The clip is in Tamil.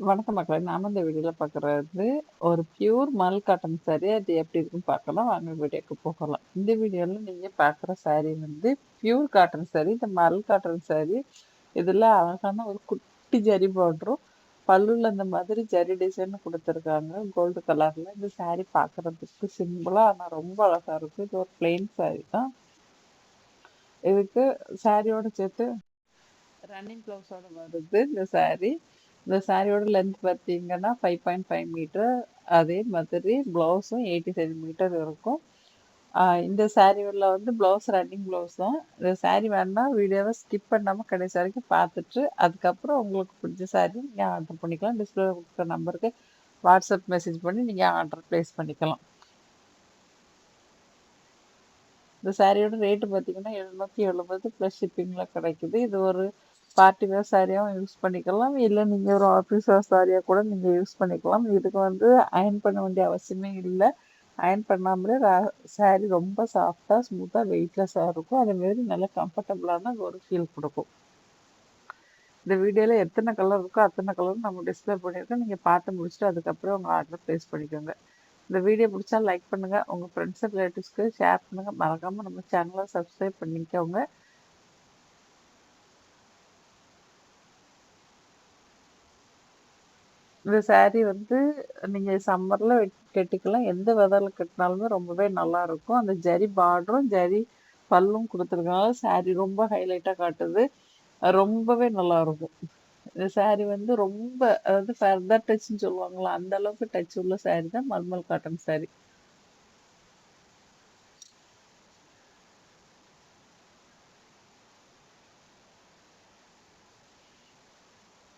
வணக்கம் மக்களே. நாம இந்த வீடியோல பார்க்குறது ஒரு பியூர் மல் காட்டன் saree. அது எப்படி இருக்குன்னு பார்க்கலாம் வாங்க வீடியோக்கு போகலாம். இந்த வீடியோல நீங்க பார்க்குற saree வந்து பியூர் காட்டன் சாரீ இந்த மல் காட்டன் saree இதுல அழகான ஒரு குட்டி ஜரி பார்டரும் பல்லுல இந்த மாதிரி ஜரி டிசைன் கொடுத்துருக்காங்க. கோல்டு கலர்ல இந்த saree பார்க்கறதுக்கு சிம்பிளா ஆனா ரொம்ப அழகா இருக்கு. இது ஒரு பிளெயின் saree தான். இதுக்கு சாரியோட சேர்த்து ரன்னிங் ப்ளவுஸோட வருது இந்த saree. இந்த சாரியோட லென்த் பார்த்தீங்கன்னா ஃபைவ் பாயிண்ட் ஃபைவ் மீட்டர் அதே மாதிரி ப்ளவுஸும் எயிட்டி சென்டிமீட்டர் இருக்கும். இந்த சாரியோட வந்து ப்ளவுஸ் ரன்னிங் ப்ளவுஸ் தான். இந்த saree வேணால் வீடியோவை ஸ்கிப் பண்ணாமல் கடைசி வரைக்கும் பார்த்துட்டு அதுக்கப்புறம் உங்களுக்கு பிடிச்ச சாரீ நீங்கள் ஆர்டர் பண்ணிக்கலாம். டிஸ்பிளே கொடுக்குற நம்பருக்கு வாட்ஸ்அப் மெசேஜ் பண்ணி நீங்கள் ஆர்டர் ப்ளேஸ் பண்ணிக்கலாம். இந்த சாரியோட ரேட்டு பார்த்தீங்கன்னா எழுநூற்றி எழுபது ப்ளஸ் ஷிப்பிங்கில் கிடைக்குது. இது ஒரு பார்ட்டி வேர் சாரியாகவும் யூஸ் பண்ணிக்கலாம். இல்லை நீங்கள் ஒரு ஆஃபீஸ் வேர் சாரியாக கூட நீங்கள் யூஸ் பண்ணிக்கலாம். இதுக்கு வந்து அயன் பண்ண வேண்டிய அவசியமே இல்லை. அயன் பண்ணாமலே சாரி ரொம்ப சாஃப்டாக ஸ்மூத்தாக வெயிட்லெஸ்ஸாக இருக்கும். அதேமாரி நல்ல கம்ஃபர்டபுளான ஒரு ஃபீல் கொடுக்கும். இந்த வீடியோவில் எத்தனை கலர் இருக்கோ அத்தனை கலரும் நம்ம டிஸ்பிளே பண்ணியிருக்கோம். நீங்கள் பார்த்து முடிச்சுட்டு அதுக்கப்புறம் உங்கள் ஆர்டர் ப்ளேஸ் பண்ணிக்கோங்க. இந்த வீடியோ பிடிச்சா லைக் பண்ணுங்கள் உங்கள் ஃப்ரெண்ட்ஸ் ரிலேட்டிவ்ஸ்க்கு ஷேர் பண்ணுங்கள் மறக்காமல் நம்ம சேனலை சப்ஸ்கிரைப் பண்ணிக்கோங்க. இந்த saree வந்து நீங்கள் சம்மரில் கட்டிக்கலாம். எந்த வெதரில் கட்டினாலுமே ரொம்பவே நல்லா இருக்கும். அந்த ஜரி பார்டரும் ஜரி பல்லும் கொடுத்துருக்கனால saree ரொம்ப ஹைலைட்டாக காட்டுது. ரொம்பவே நல்லா இருக்கும். இந்த saree வந்து ரொம்ப அதாவது ஃபர்தர் டச்னு சொல்லுவாங்களா அந்த அளவுக்கு டச் உள்ள saree தான் மல்மல் காட்டன் saree.